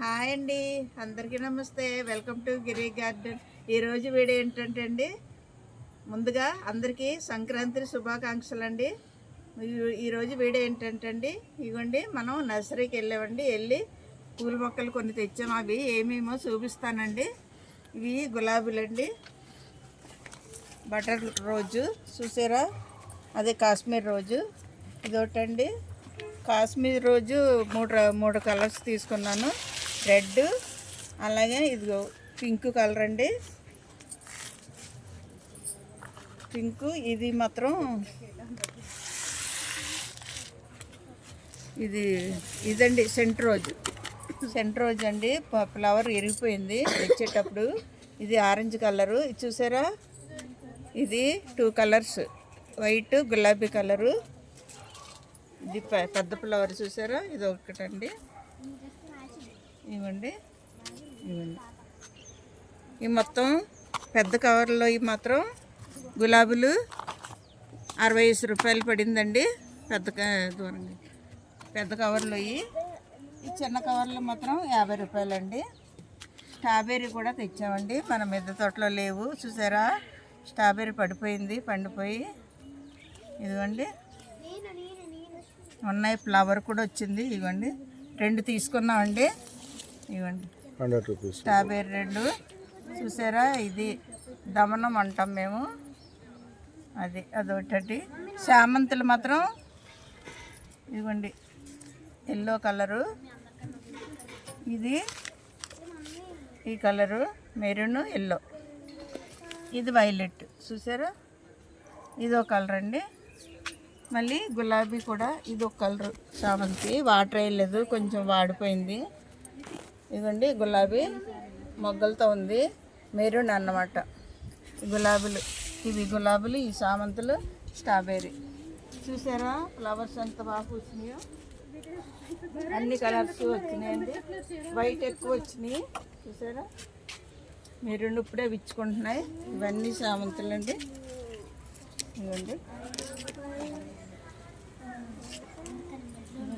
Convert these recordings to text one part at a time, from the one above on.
Hi అండి అందరికీ నమస్తే. Welcome to Giri garden. ఈరోజు వీడియో ఏంటంటే అండి ముందుగా అందరికీ సంక్రాంతి శుభాకాంక్షలు అండి. ఈరోజు వీడియో ఏంటంటే అండి ఇవ్వండి మనం నర్సరీకి వెళ్ళామండి వెళ్ళి పూల మొక్కలు కొన్ని తెచ్చాము అవి ఏమేమో చూపిస్తానండి. ఇవి గులాబీలండి బటర్ రోజు చూసారా? అదే కాశ్మీర్ రోజు. ఇదొకటండి. కాశ్మీర్ రోజు మూడు మూడు కలర్స్ తీసుకున్నాను. రెడ్ అలాగే ఇదిగో పింక్ కలర్ అండి. పింక్ ఇది మాత్రం ఇది ఇదండి సెంట్ రోజు. సెంట్ రోజు అండి ప- ఫ్లవర్ ఇరిగిపోయింది తెచ్చేటప్పుడు. ఇది ఆరెంజ్ కలరు. ఇది చూసారా? ఇది టూ కలర్స్. వైట్ గులాబీ కలరు. ఇది పెద్ద ఫ్లవర్ చూసారా? ఇది ఒకటండి. ఇవ్వండి. ఇవ్వండి. ఈ మొత్తం పెద్ద కవర్లో ఈ మాత్రం గులాబీలు అరవై ఐదు రూపాయలు పడిందండి. పెద్ద దూరంగా పెద్ద కవర్లో ఈ చిన్న కవర్లో మాత్రం యాభై రూపాయలండి. స్ట్రాబెర్రీ కూడా తెచ్చామండి. మన మిద్దె తోటలో లేవు. చూసారా? స్ట్రాబెర్రీ పడిపోయింది పండిపోయి. ఇదిగోండి. ఉన్నాయి. ఫ్లవర్ కూడా వచ్చింది. ఇవ్వండి. రెండు తీసుకున్నామండి. ఇవ్వండి. హండ్రెడ్ రూపీస్ స్ట్రాబెర్రీ రెండు. చూసారా? ఇది దమనం అంటాం మేము. అది అదొకటి. చామంతులు మాత్రం ఇదిగోండి ఎల్లో కలరు. ఇది ఈ కలరు. Maroon yellow. ఇది వైలెట్. చూసారా? ఇది కలర్ అండి. మళ్ళీ గులాబీ కూడా ఇది ఒక కలర్. చామంతి వాటర్ వేయలేదు కొంచెం వాడిపోయింది. ఇదిగోండి గులాబీ మొగ్గలతో ఉంది. మెరూన్ అన్నమాట. గులాబీలు. ఇవి గులాబీలు ఈ చామంతులు స్ట్రాబెర్రీ. చూసారా? ఫ్లవర్స్ ఎంత బాగా వచ్చినాయో. అన్ని కలర్స్ వచ్చినాయండి. వైట్ ఎక్కువ వచ్చినాయి. చూసారా? మెరూన్ ఇప్పుడే విచ్చుకుంటున్నాయి. ఇవన్నీ చామంతులు అండి ఇవ్వండి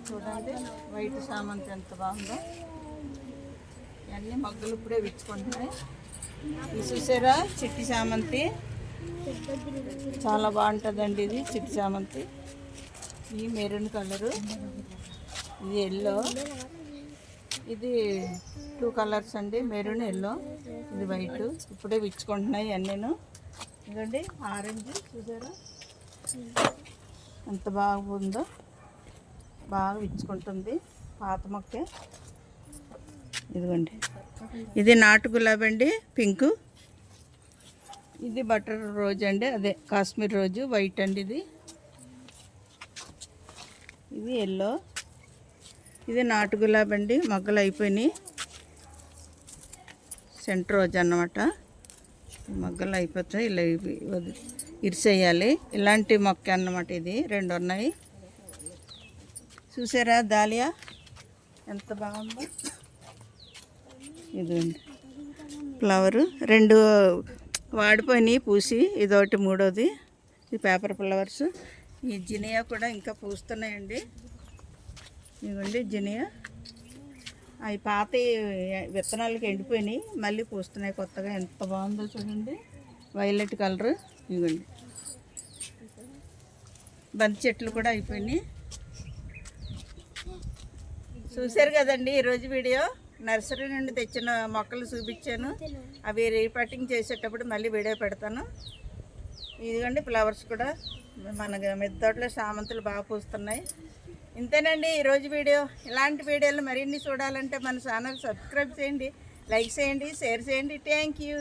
చూడండి వైట్ చామంతి ఎంత బాగుందో. ఇవన్నీ మొగ్గలు ఇప్పుడే విచ్చుకుంటున్నాయి. ఇది చూసారా? చిట్టి చామంతి చాలా బాగుంటుందండి ఇది చిట్టి చామంతి ఈ మెరూన్ కలరు. ఇది ఎల్లో. ఇది టూ కలర్స్ అండి మెరూన్ ఎల్లో. ఇది వైట్. ఇప్పుడే విచ్చుకుంటున్నాయి అన్నీను. ఇదండి ఆరెంజ్. చూసారా? ఎంత బాగుందో. బాగా విచ్చుకుంటుంది పాత మొక్కే. ఇదిగోండి. ఇది నాటు గులాబీ అండి పింక్. ఇది బటర్ రోజ్ అండి అదే కాశ్మీర్ రోజు వైట్ అండి ఇది. ఇది ఎల్లో ఇది నాటు గులాబీ అండి మొగ్గలు అయిపోయినాయి. సెంటర్ రోజు అన్నమాట. మొగ్గలు అయిపోతాయి ఇలా ఇరిసేయాలి. ఇలాంటి మొక్క అన్నమాట ఇది రెండు ఉన్నాయి. చూసారా దాలియా? ఎంత బాగుందో. ఇదండి ఫ్లవరు. రెండు వాడిపోయినాయి పూసి. ఇదొకటి మూడోది. ఇది పేపర్ ఫ్లవర్స్. ఈ జినియా కూడా ఇంకా పూస్తున్నాయండి. ఇవ్వండి జినియా. అవి పాత విత్తనాలకి ఎండిపోయినాయి. మళ్ళీ పూస్తున్నాయి కొత్తగా. ఎంత బాగుందో చూడండి. Violet colour. ఇవ్వండి బంతి చెట్లు కూడా అయిపోయినాయి. చూశారు కదండి ఈరోజు వీడియో. నర్సరీ నుండి తెచ్చిన మొక్కలు చూపించాను. అవి రీపటింగ్ చేసేటప్పుడు మళ్ళీ వీడియో పెడతాను. ఇదిగోండి ఫ్లవర్స్ కూడా. మన మిద్దోట్లో సామంతులు బాగా పూస్తున్నాయి. ఇంతేనండి ఈరోజు వీడియో. ఇలాంటి వీడియోలు మరిన్ని చూడాలంటే మన ఛానల్ సబ్స్క్రైబ్ చేయండి లైక్ చేయండి షేర్ చేయండి. Thank you.